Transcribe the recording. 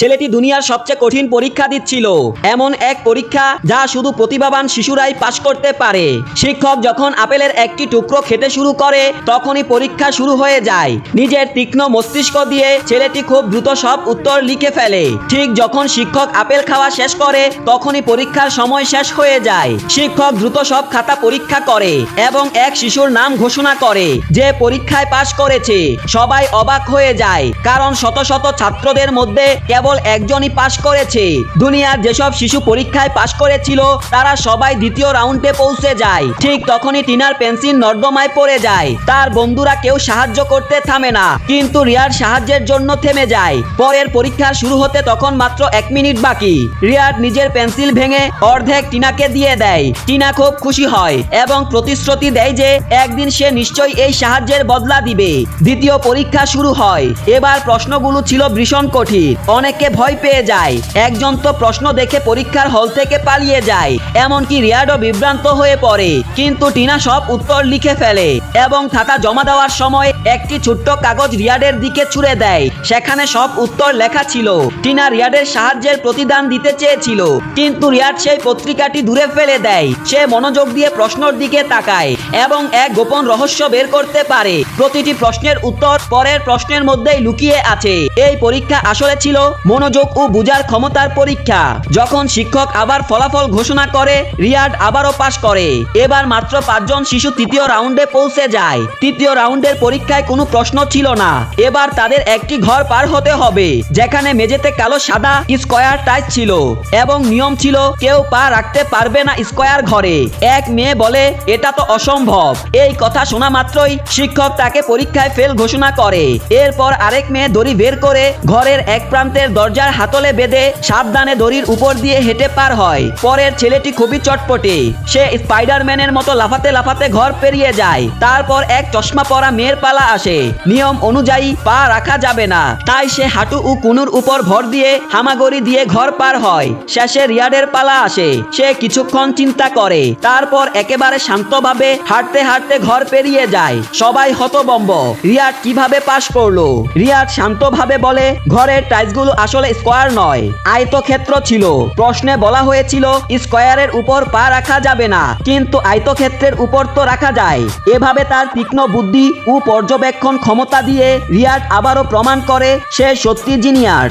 ছেলেটি দুনিয়ার সবচেয়ে কঠিন পরীক্ষা দিচ্ছিল। এমন এক পরীক্ষা যা শুধু প্রতিভাবান শিশুরাই পাশ করতে পারে। শিক্ষক যখন আপেলের একটি টুকরো খেতে শুরু করে, তখনই পরীক্ষা শুরু হয়ে যায়। নিজের তীক্ষ্ণ মস্তিষ্ক দিয়ে ছেলেটি খুব দ্রুত সব উত্তর লিখে ফেলে। ঠিক যখন শিক্ষক আপেল খাওয়া শেষ করে, তখনই পরীক্ষার সময় শেষ হয়ে যায়। শিক্ষক দ্রুত সব খাতা পরীক্ষা করে এবং এক শিশুর নাম ঘোষণা করে যে পরীক্ষায় পাশ করেছে। সবাই অবাক হয়ে যায়, কারণ শত শত ছাত্রদের মধ্যে কেবল একজনই পাশ করেছে। দুনিয়ার যেসব শিশু পরীক্ষায় পাশ করেছিল, তারা সবাই দ্বিতীয় রাউন্ডে পৌঁছে যায়। ঠিক তখনই টিনার পেন্সিল নর্দমায় পড়ে যায়। তার বন্ধুরা কেউ সাহায্য করতে থামে না, কিন্তু রিয়ার সাহায্যের জন্য থেমে যায়। পরের পরীক্ষা শুরু হতে তখন মাত্র এক মিনিট বাকি। রিয়ার নিজের পেন্সিল ভেঙে অর্ধেক টিনাকে দিয়ে দেয়। টিনা খুব খুশি হয় এবং প্রতিশ্রুতি দেয় যে একদিন সে নিশ্চয়ই এই সাহায্যের বদলা দিবে। দ্বিতীয় পরীক্ষা শুরু হয়। এবার প্রশ্নগুলো ছিল ভীষণ কঠিন। অনেকে ভয় পেয়ে যায়। একজন তো প্রশ্ন দেখে পরীক্ষার হল থেকে পালিয়ে যায়। এমনকি রিয়ার্ডও বিভ্রান্ত হয়ে পড়ে। কিন্তু টিনা সব উত্তর লিখে ফেলে এবং খাতা জমা দেওয়ার সময় একটি ছোট্ট কাগজ রিয়ার্ডের দিকে ছুড়ে দেয়। সেখানে সব উত্তর লেখা ছিল, টিনা রিয়ার্ডের সাহায্যের প্রতিদান দিতে চেয়েছিল। কিন্তু রিয়ার্ড সেই পত্রিকাটি দূরে ফেলে দেয়। সে মনোযোগ দিয়ে প্রশ্নর দিকে তাকায় এবং এক গোপন রহস্য বের করতে পারে। প্রতিটি প্রশ্নের উত্তর পরের প্রশ্নের মধ্যেই লুকিয়ে আছে। এই পরীক্ষা আসলে ছিল মনোযোগ ও বুঝার ক্ষমতার পরীক্ষা। যখন শিক্ষক আবার ফলাফল ঘোষণা করে রিয়ার্ড আবারও পাশ করে। এবার মাত্র পাঁচজন শিশু তৃতীয় রাউন্ডে পৌঁছে যায়। তৃতীয় রাউন্ডের পরীক্ষায় কোনো প্রশ্ন ছিল না। এবার তাদের একটি ঘর পার হতে হবে, যেখানে মেঝেতে কালো সাদা স্কোয়ার টাইচ ছিল এবং নিয়ম ছিল, কেউ পা রাখতে পারবে না স্কোয়ার ঘরে। এক মেয়ে বলে, এটা তো অসম্ভব। এই কথা শোনা মাত্রই শিক্ষক তাকে পরীক্ষায় ফেল ঘোষণা করে। এরপর আরেক মেয়ে দড়ি বের করে ঘরের এক প্রান্তের দরজার হাতলে বেঁধে সাবধানে দড়ির উপর দিয়ে হেঁটে পার হয়। পরের ছেলেটি খুবই চটপটে। সে স্পাইডারম্যানের মতো লাফাতে লাফাতে ঘর পেরিয়ে যায়। তারপর এক চশমা পরা মেয়ের পালা আসে। নিয়ম অনুযায়ী পা রাখা যাবে না। তাই সে হাঁটু ও কুনুর উপর ভর দিয়ে হামাগড়ি দিয়ে ঘর পার হয়। শেষে রিয়াডের পালা আসে। সে কিছুক্ষণ চিন্তা করে। তারপর একেবারে শান্তভাবে হাঁটতে হাঁটতে ঘর পেরিয়ে যায়। সবাই হতবম্ব। রিয়াড কীভাবে পাশ করল? রিয়াড শান্তভাবে বলে, ঘরের টাইলসগুলো আসলে স্কোয়ার নয়। আয়তক্ষেত্র ছিল। প্রশ্নে বলা হয়েছিল, স্কোয়ারের উপর পা রাখা যাবে না। কিন্তু আয়তক্ষেত্রের উপর তো রাখা যায়। এভাবে তার তীক্ষ্ণ বুদ্ধি ও পর্যবেক্ষণ ক্ষমতা দিয়ে রিয়াড আবারও প্রমাণ করে, সে সত্যি জিনিয়ার।